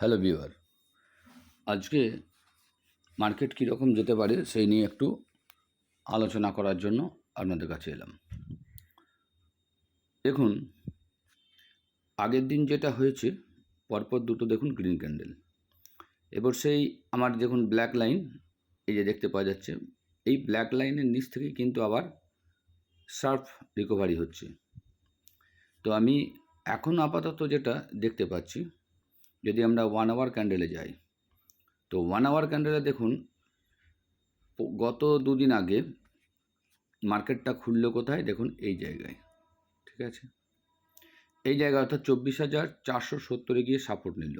Hello viewer আজকে market কীরকম যেতে পারে সেই নিয়ে একটু আলোচনা করার জন্য আপনাদের কাছে এলাম। দেখুন, আগের দিন যেটা হয়েছে, পরপর দুটো দেখুন গ্রিন ক্যান্ডেল এবার সেই আমার দেখুন ব্ল্যাক লাইন এই যে দেখতে পাওয়া যাচ্ছে, এই ব্ল্যাক লাইনের নিচ থেকে কিন্তু আবার শার্প রিকভারি হচ্ছে। তো আমি এখন আপাতত যেটা দেখতে পাচ্ছি যদি আমরা ওয়ান আওয়ার ক্যান্ডেলে যাই, তো ওয়ান আওয়ার ক্যান্ডেলে দেখুন গত দুদিন আগে মার্কেটটা খুললো কোথায়? দেখুন এই জায়গায়, ঠিক আছে? এই জায়গায় অর্থাৎ চব্বিশ হাজার চারশো সত্তরে গিয়ে সাপোর্ট নিল।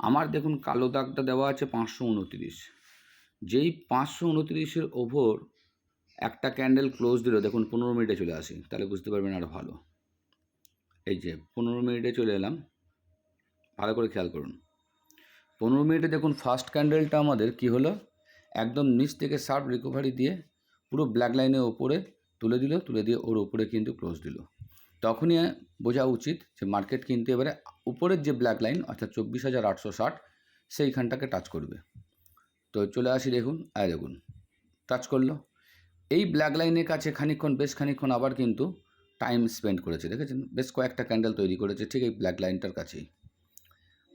আমার দেখুন কালো দাগটা দেওয়া আছে পাঁচশো উনতিরিশ। যেই পাঁচশো উনতিরিশের ওভর একটা ক্যান্ডেল ক্লোজ দিল, দেখুন পনেরো মিনিটে চলে আসি, তাহলে বুঝতে পারবেন আরও ভালো। এই যে পনেরো মিনিটে চলে এলাম। ভালো করে খেয়াল করুন। পনেরো মিনিটে দেখুন ফার্স্ট ক্যান্ডেলটা আমাদের কি হলো? একদম নিচ থেকে শার্প রিকভারি দিয়ে পুরো ব্ল্যাক লাইনের ওপরে তুলে দিল, তুলে দিয়ে ওর উপরে কিন্তু ক্লোজ দিল। তখনই বোঝা উচিত যে মার্কেট কিন্তু এবারে উপরের যে ব্ল্যাক লাইন অর্থাৎ চব্বিশ হাজার আটশো ষাট, সেইখানটাকে টাচ করবে। তো চলে আসি দেখুন আয় দেখুন টাচ করল। এই ব্ল্যাক লাইনের কাছে খানিকক্ষণ, বেশ খানিকক্ষণ আবার কিন্তু টাইম স্পেন্ড করেছে, দেখেছেন? বেশ কয়েকটা ক্যান্ডেল তৈরি করেছে, ঠিক এই ব্ল্যাক লাইনটার কাছেই।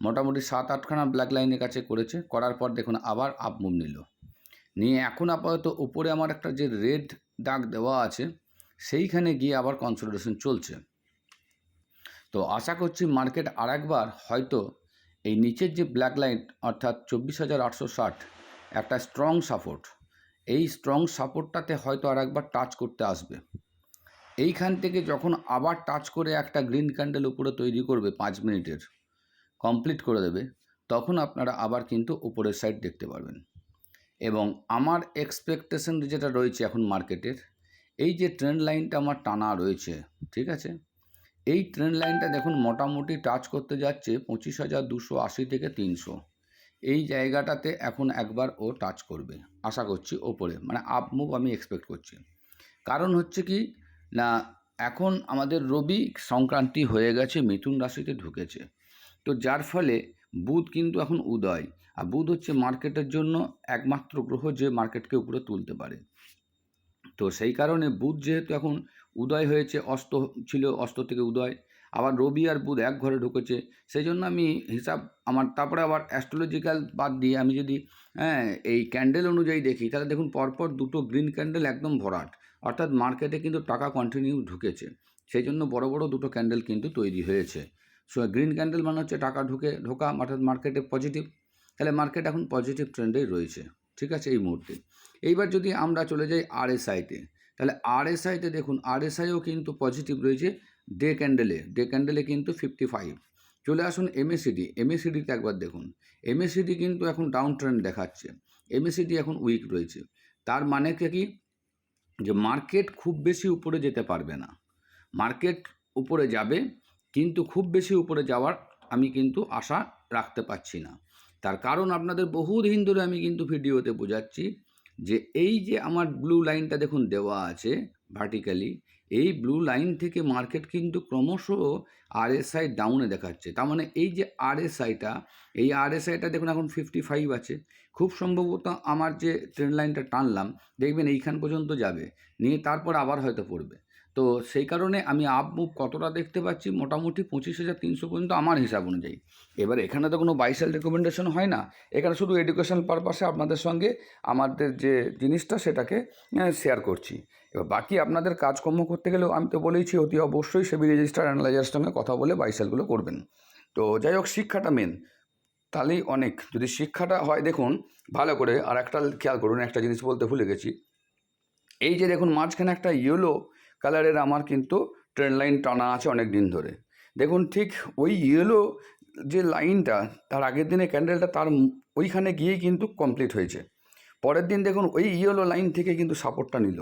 মোটামুটি সাত আটখানা ব্ল্যাক লাইনের কাছে করেছে, করার পর দেখুন আবার আপ মুভ নিল। নিয়ে এখন আপাতত উপরে আমার একটা যে রেড দাগ দেওয়া আছে, সেইখানে গিয়ে আবার কনসোলিডেশন চলছে। তো আশা করছি মার্কেট আর একবার হয়তো এই নিচের যে ব্ল্যাক লাইন অর্থাৎ চব্বিশ হাজার আটশো ষাট, একটা স্ট্রং সাপোর্ট এই স্ট্রং সাপোর্টটাতে হয়তো আর একবার টাচ করতে আসবে। এইখান থেকে যখন আবার টাচ করে একটা গ্রিন ক্যান্ডেল উপরে তৈরি করবে পাঁচ মিনিটের কমপ্লিট করে দেবে, তখন আপনারা আবার কিন্তু উপরের সাইড দেখতে পারবেন। এবং আমার এক্সপেকটেশন যেটা রয়েছে এখন মার্কেটের এই যে ট্রেন্ড লাইনটা আমার টানা রয়েছে, ঠিক আছে? এই ট্রেন্ড লাইনটা দেখুন মোটামুটি টাচ করতে যাচ্ছে পঁচিশ হাজার দুশো আশি থেকে তিনশো। এই জায়গাটাতে এখন একবার ও টাচ করবে, আশা করছি ওপরে মানে আপ মুভ আমি এক্সপেক্ট করছি। কারণ হচ্ছে কি, না, এখন আমাদের রবি সংক্রান্তি হয়ে গেছে, মিথুন রাশিতে ঢুকেছে। তো যার ফলে বুধ কিন্তু এখন উদয়। আর বুধ হচ্ছে মার্কেটের জন্য একমাত্র গ্রহ যে মার্কেটকে উপরে তুলতে পারে। তো সেই কারণে বুধ যেহেতু এখন উদয় হয়েছে, অস্ত ছিল, অস্ত থেকে উদয়। আবার রবি আর বুধ এক ঘরে ঢুকেছে। সেই জন্য আমি হিসাব আমার, তারপরে আবার অ্যাস্ট্রোলজিক্যাল বাদ দিয়ে আমি যদি হ্যাঁ এই ক্যান্ডেল অনুযায়ী দেখি, তাহলে দেখুন পরপর দুটো গ্রিন ক্যান্ডেল একদম ভরাট। অর্থাৎ মার্কেটে কিন্তু টাকা কন্টিনিউ ঢুকেছে। সেই জন্য বড় বড় দুটো ক্যান্ডেল কিন্তু তৈরি হয়েছে। সো গ্রিন ক্যান্ডেল মানে হচ্ছে টাকা ঢুকে, ঢোকা, অর্থাৎ মার্কেটে পজিটিভ তাহলে মার্কেট এখন পজিটিভ ট্রেন্ডেই রয়েছে। ঠিক আছে, এই মুহূর্তে। এইবার যদি আমরা চলে যাই আরএসআইতে তাহলে আরএসআইতে দেখুন আরএসআইও কিন্তু পজিটিভ রয়েছে ডে ক্যান্ডেলে ডে ক্যান্ডেলে কিন্তু ফিফটি ফাইভ চলে আসুন এমএসিডি এমএসিডিতে একবার দেখুন। এমএসিডি কিন্তু এখন ডাউন ট্রেন্ড দেখাচ্ছে এমএসিডি এখন উইক রয়েছে। তার মানে কি? যে মার্কেট খুব বেশি উপরে যেতে পারবে না। মার্কেট উপরে যাবে কিন্তু খুব বেশি উপরে যাওয়ার আমি কিন্তু আশা রাখতে পারছি না। তার কারণ আপনাদের বহুদিন ধরে আমি কিন্তু ভিডিওতে বোঝাচ্ছি যে এই যে আমার ব্লু লাইনটা দেখুন দেওয়া আছে ভার্টিক্যালি এই ব্লু লাইন থেকে মার্কেট কিন্তু ক্রমশ আরএসআই ডাউনে দেখাচ্ছে। তার মানে এই যে আরএসআইটা এই আরএসআইটা দেখুন এখন ফিফটি ফাইভ আছে। খুব সম্ভবত আমার যে ট্রেন লাইনটা টানলাম, দেখবেন এইখান পর্যন্ত যাবে, নিয়ে তারপর আবার হয়তো পড়বে। তো সেই কারণে আমি আপ মুভ কতটা দেখতে পাচ্ছি? মোটামুটি পঁচিশ হাজার তিনশো পর্যন্ত আমার হিসাব অনুযায়ী। এবার এখানে তো কোনো বাইসেল রেকমেন্ডেশন হয় না। এখানে শুধু এডুকেশন পারপাসে আপনাদের সঙ্গে আমাদের যে জিনিসটা সেটাকে শেয়ার করছি। এবার বাকি আপনাদের কাজকর্ম করতে গেলেও আমি তো বলেইছি, অতি অবশ্যই সেবি রেজিস্টার অ্যানালাইজারের সঙ্গে কথা বলে বাইসেলগুলো করবেন। তো যাই হোক, শিক্ষাটা মেন তাহলেই অনেক। যদি শিক্ষাটা হয়, দেখুন, ভালো করে। আর একটা খেয়াল করুন, একটা জিনিস বলতে ভুলে গেছি। এই যে দেখুন, মাঝখানে একটা ইয়েলো কালারের আমার কিন্তু ট্রেন লাইন টানা আছে অনেক দিন ধরে। দেখুন ঠিক ওই ইয়েলো যে লাইনটা তার আগের দিনে ক্যান্ডেলটা তার ওইখানে গিয়েই কিন্তু কমপ্লিট হয়েছে। পরের দিন দেখুন ওই ইয়েলো লাইন থেকে কিন্তু সাপোর্টটা নিল।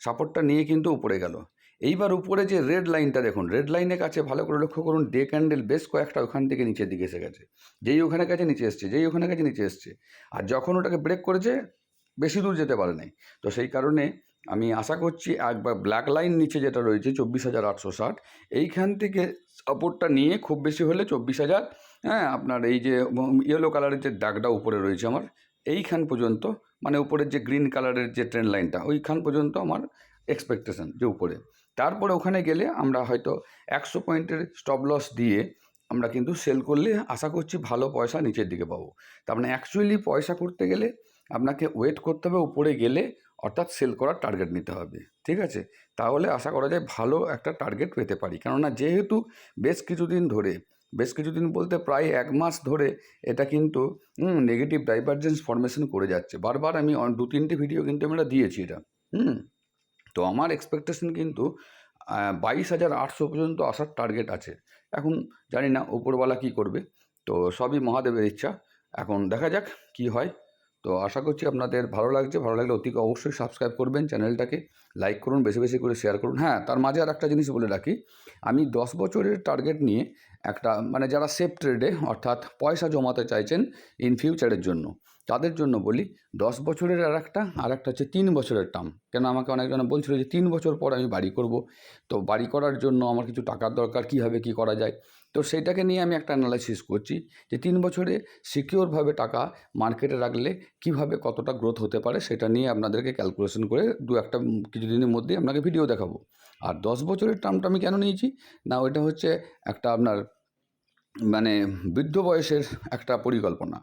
সাপোর্টটা নিয়ে কিন্তু উপরে গেল। এইবার উপরে যে রেড লাইনটা দেখুন রেড লাইনের কাছে ভালো করে লক্ষ্য করুন ডে ক্যান্ডেল বেশ কয়েকটা ওখান থেকে নিচের দিকে এসে গেছে। যেই ওখানে কাছে নিচে এসছে, যেই ওখানে কাছে নিচে এসছে। আর যখন ওটাকে ব্রেক করেছে, বেশি দূর যেতে পারে নাই। তো সেই কারণে আমি আশা করছি একবার ব্ল্যাক লাইন নিচে যেটা রয়েছে চব্বিশ হাজার আটশো ষাট, এইখান থেকে সাপোর্টটা নিয়ে খুব বেশি হলে চব্বিশ হাজার হ্যাঁ আপনার এই যে ইয়েলো কালারের যে দাগটা উপরে রয়েছে আমার, এইখান পর্যন্ত মানে উপরের যে গ্রিন কালারের যে ট্রেন লাইনটা ওইখান পর্যন্ত আমার এক্সপেকটেশন যে উপরে। তারপরে ওখানে গেলে আমরা হয়তো একশো পয়েন্টের স্টপ লস দিয়ে আমরা কিন্তু সেল করলে আশা করছি ভালো পয়সা নিচের দিকে পাবো। তার মানে অ্যাকচুয়ালি পয়সা করতে গেলে আপনাকে ওয়েট করতে হবে উপরে গেলে, অর্থাৎ সেল করার টার্গেট নিতে হবে, ঠিক আছে? তাহলে আশা করা যায় ভালো একটা টার্গেট পেতে পারি। কেননা যেহেতু বেশ কিছুদিন ধরে, বেশ কিছুদিন বলতে প্রায় এক মাস ধরে এটা কিন্তু নেগেটিভ ডাইভারজেন্স ফরমেশন করে যাচ্ছে। বারবার আমি দু, তিনটে ভিডিও কিন্তু আমরা দিয়েছি এটা, হুম? তো আমার এক্সপেকটেশন কিন্তু বাইশ হাজার আটশো পর্যন্ত আসার টার্গেট আছে। এখন জানি না উপরওয়ালা কী করবে। তো সবই মহাদেবের ইচ্ছা। এখন দেখা যাক কি হয়। তো আশা করছি আপনাদের ভালো লাগছে। ভালো লাগলে অতি অবশ্যই সাবস্ক্রাইব করবেন চ্যানেলটাকে লাইক করুন, বেশি বেশি করে শেয়ার করুন। হ্যাঁ তার মাঝে আর একটা জিনিস বলে রাখি, আমি দশ বছরের টার্গেট নিয়ে একটা মানে যারা সেফ ট্রেডে অর্থাৎ পয়সা জমাতে চাইছেন ইন ফিউচারের জন্য, তাদের জন্য বলি, দশ বছরের আর একটা আর একটা হচ্ছে তিন বছরের টার্ম কেন আমাকে অনেকজন বলছিল যে তিন বছর পর আমি বাড়ি করব, তো বাড়ি করার জন্য আমার কিছু টাকার দরকার, কীভাবে কী করা যায়? তো সেইটাকে নিয়ে আমি একটা অ্যানালাইসিস করছি যে তিন বছরে সিকিওরভাবে টাকা মার্কেটে রাখলে কীভাবে কতটা গ্রোথ হতে পারে সেটা নিয়ে আপনাদেরকে ক্যালকুলেশন করে দু একটা কিছুদিনের মধ্যেই আপনাকে ভিডিও দেখাবো। আর দশ বছরের টার্মটা আমি কেন নিয়েছি? না, ওইটা হচ্ছে একটা আপনার মানে বৃদ্ধ বয়সের একটা পরিকল্পনা।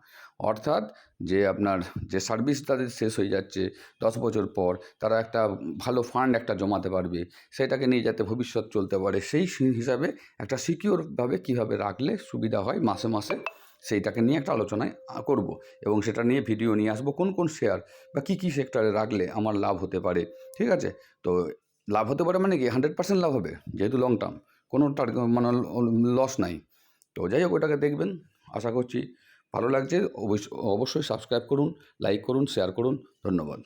অর্থাৎ যে আপনার যে সার্ভিস তাদের শেষ হয়ে যাচ্ছে, দশ বছর পর তারা একটা ভালো ফান্ড একটা জমাতে পারবে, সেটাকে নিয়ে যাতে ভবিষ্যৎ চলতে পারে, সেই হিসাবে একটা সিকিওরভাবে কীভাবে রাখলে সুবিধা হয় মাসে মাসে, সেইটাকে নিয়ে একটা আলোচনায় করব। এবং সেটা নিয়ে ভিডিও নিয়ে আসব, কোন কোন শেয়ার বা কী কী সেক্টরে রাখলে আমার লাভ হতে পারে, ঠিক আছে? তো লাভ হতে পারে মানে কি হান্ড্রেড পার্সেন্ট লাভ হবে, যেহেতু লং টার্ম কোনো মানে লস নাই। তো যাই হোক, ওটাকে দেখবেন। আশা করছি ভালো লাগছে। অবশ্য- অবশ্যই সাবস্ক্রাইব করুন লাইক করুন শেয়ার করুন। ধন্যবাদ।